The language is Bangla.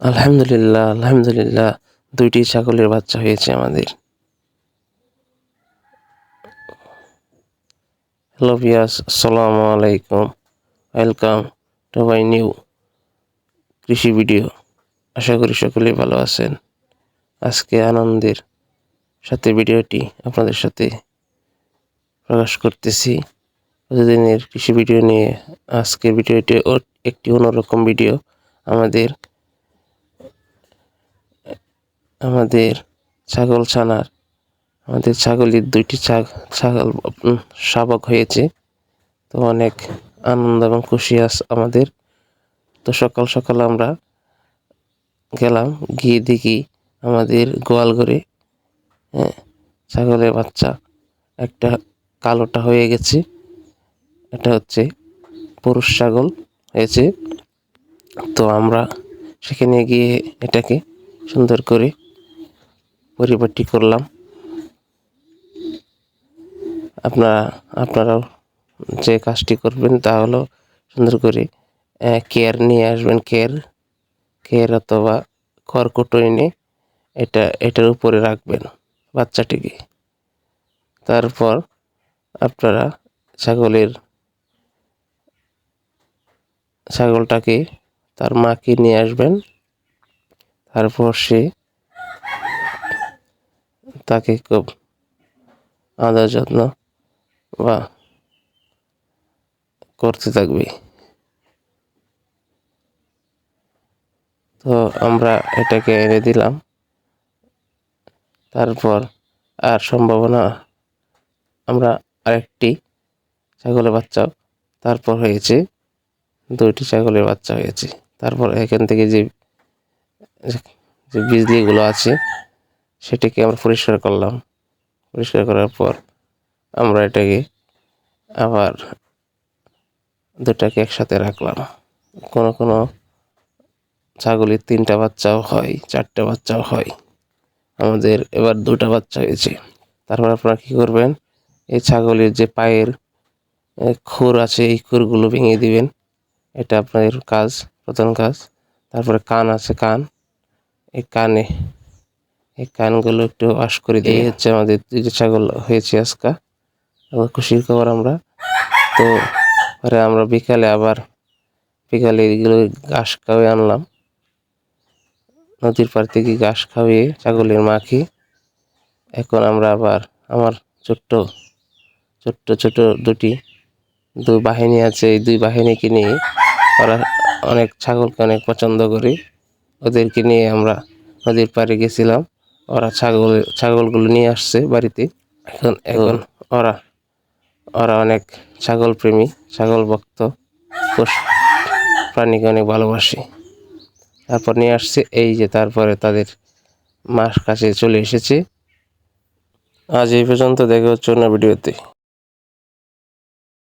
আলহামদুলিল্লাহ আলহামদুলিল্লাহ, দুইটি ছাগলের বাচ্চা হয়েছে আমাদের। হ্যালো ভিয়াস আসসালামু আলাইকুম। ওয়েলকাম টু মাই নিউ কৃষি ভিডিও। আশা করি সকলেই ভালো আছেন। আজকে আনন্দের সাথে ভিডিওটি আপনাদের সাথে প্রকাশ করতেছি। প্রতিদিনের কৃষি ভিডিও নিয়ে আজকের ভিডিওটি একটি অন্যরকম ভিডিও আমাদের আমাদের ছাগল ছানার, আমাদের ছাগলের দুইটি ছাগ- ছাগল শাবক হয়েছে। তো অনেক আনন্দ এবং খুশি আস আমাদের। তো সকাল সকাল আমরা গেলাম, গিয়ে দেখি আমাদের গোয়াল ঘরে হ্যাঁ ছাগলের বাচ্চা একটা কালোটা হয়ে গেছে। এটা হচ্ছে পুরুষ ছাগল হয়েছে। তো আমরা সেখানে গিয়ে এটাকে সুন্দর করে পরিপাটি করলাম। আপনারা, আপনারাও যে কাজটি করবেন তা হলো সুন্দর করে কেয়ার নিয়ে আসবেন কেয়ার কেয়ার অথবা খড়কুটো এনে এটা, এটার উপরে রাখবেন বাচ্চাটিকে। তারপর আপনারা ছাগলের, ছাগলটাকে তার মাকে নিয়ে আসবেন। তারপর সে তাকে খুব আদর যত্ন বা করতে থাকবে। তো আমরা এটাকে এনে দিলাম। তারপর আর সম্ভাবনা, আমরা আরেকটি ছাগলের বাচ্চা তারপর হয়েছে, দুইটি ছাগলের বাচ্চা হয়েছে। তারপর এখান থেকে যে যে আছে সেটাকে আমরা পরিষ্কার করলাম। পরিষ্কার করার পর আমরা এটাকে আবার দুটাকে একসাথে রাখলাম। কোনো কোনো ছাগলের তিনটা বাচ্চাও হয়, চারটা বাচ্চাও হয়। আমাদের এবার দুটা বাচ্চা হয়েছে। তারপর আপনারা কী করবেন? এই ছাগলের যে পায়ের খুর আছে, এই খুরগুলো ভেঙে দিবেন। এটা আপনাদের কাজ, প্রধান কাজ। তারপরে কান আছে, কান। এই কানে এই কানগুলো একটু ওয়াশ করে দিয়ে হচ্ছে আমাদের দুইটা ছাগল হয়েছে আজকা। আবার খুশির খবর আমরা। তো পরে আমরা বিকালে আবার বিকালে এগুলো ঘাস খাওয়াই আনলাম। নদীর পাড় থেকে ঘাস খাওয়িয়ে ছাগলের মাকে এখন আমরা আবার আমার ছোট্ট ছোট্ট ছোট দুটি দুই বাহিনী আছে। এই দুই বাহিনীকে নিয়ে ওরা অনেক ছাগলকে অনেক পছন্দ করে। ওদেরকে নিয়ে আমরা নদীর পাড়ে গেছিলাম। ওরা ছাগল ছাগলগুলো নিয়ে আসছে বাড়িতে। এখন এখন ওরা ওরা অনেক ছাগল প্রেমী ছাগল ভক্ত প্রাণীকে অনেক ভালোবাসে। তারপর নিয়ে আসছে এই যে তারপরে তাদের মাস কাছে চলে এসেছে। আজ এই পর্যন্ত দেখা হচ্ছে অন্য ভিডিওতে।